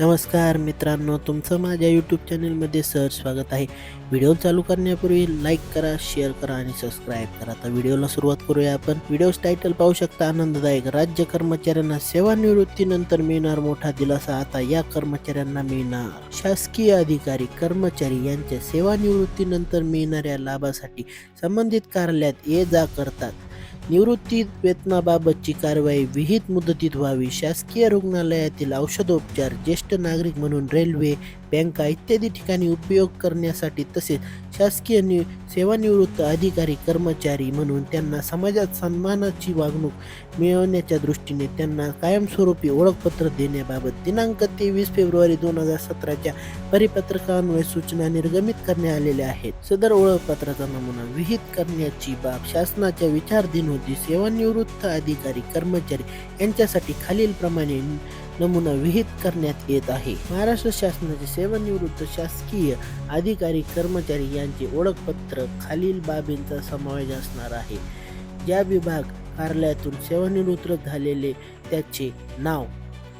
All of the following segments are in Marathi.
नमस्कार मित्रांनो तुमचं माझ्या यूट्यूब चॅनलमध्ये सहज स्वागत आहे. व्हिडिओ चालू करण्यापूर्वी लाईक करा शेअर करा आणि सबस्क्राईब करा. तर व्हिडिओला सुरुवात करूया आपण. व्हिडिओ टायटल पाहू शकता आनंददायक. राज्य कर्मचाऱ्यांना सेवानिवृत्तीनंतर मिळणार मोठा दिलासा. आता या कर्मचाऱ्यांना मिळणार शासकीय अधिकारी कर्मचारी यांच्या सेवानिवृत्तीनंतर मिळणाऱ्या लाभासाठी संबंधित कार्यालयात ये जा करतात. निवृत्ती वेतनाबाबतची कारवाई विहित मुदतीत व्हावी. शासकीय रुग्णालयातील औषधोपचार ज्येष्ठ नागरिक म्हणून रेल्वे बँका इत्यादी ठिकाणी उपयोग करण्यासाठी तसेच शासकीय नि सेवानिवृत्त अधिकारी कर्मचारी म्हणून त्यांना समाजात सन्मानाची वागणूक मिळवण्याच्या दृष्टीने त्यांना कायमस्वरूपी ओळखपत्र देण्याबाबत दिनांक तेवीस फेब्रुवारी दोन हजार सतराच्या परिपत्रकान्वये सूचना निर्गमित करण्यात आलेल्या आहेत. सदर ओळखपत्राचा नमुना विहित करण्याची बाब शासनाच्या विचारधीन होती. सेवानिवृत्त अधिकारी कर्मचारी यांच्यासाठी खालीलप्रमाणे नमुना विहित करण्यात येत आहे. महाराष्ट्र शासनाचे सेवानिवृत्त शासकीय अधिकारी कर्मचारी यांचे ओळखपत्र खालील बाबींचा समावेश असणार आहे. ज्या विभाग कार्यालयातून सेवानिवृत्त झालेले त्याचे नाव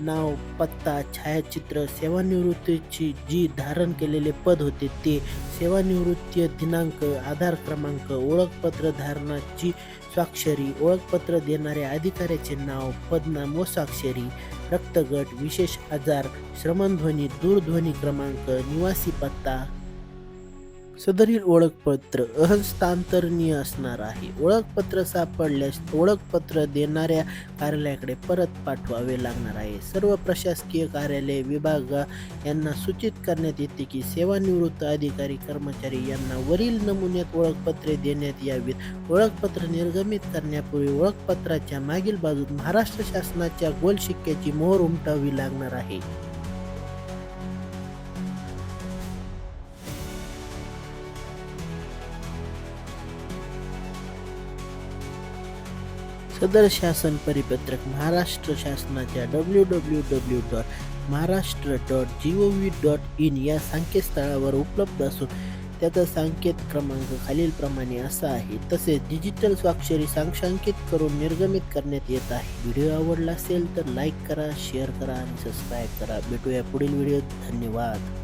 नाव पत्ता छायाचित्र सेवानिवृत्तीची जी धारण केलेले पद होते ते सेवानिवृत्ती दिनांक आधार क्रमांक ओळखपत्र धारणाची स्वाक्षरी ओळखपत्र देणाऱ्या अधिकाऱ्याचे नाव पदनाम व स्वाक्षरी रक्तगट विशेष आजार श्रमणध्वनी दूरध्वनी क्रमांक निवासी पत्ता सदरील ओळखपत्र अहस्तांतरणीय असणार आहे. ओळखपत्र सापडल्यास ओळखपत्र देणाऱ्या कार्यालयाकडे परत पाठवावे लागणार आहे. सर्व प्रशासकीय कार्यालय विभाग यांना सूचित करण्यात येते की सेवानिवृत्त अधिकारी कर्मचारी यांना वरील नमुन्यात ओळखपत्रे देण्यात यावीत. ओळखपत्र निर्गमित करण्यापूर्वी ओळखपत्राच्या मागील बाजूत महाराष्ट्र शासनाच्या गोल शिक्क्याची मोहर उमटावी लागणार आहे. सदर शासन परिपत्रक महाराष्ट्र शासनाच्या W W W dot Maharashtra dot G O V dot in या संकेतस्थळावर उपलब्ध असून त्याचा संकेत क्रमांक खालीलप्रमाणे असा आहे. तसेच डिजिटल स्वाक्षरी सांशांकित करून निर्गमित करण्यात येत आहे. व्हिडिओ आवडला असेल तर लाईक करा शेअर करा आणि सबस्क्राईब करा. भेटूया पुढील व्हिडिओत. धन्यवाद.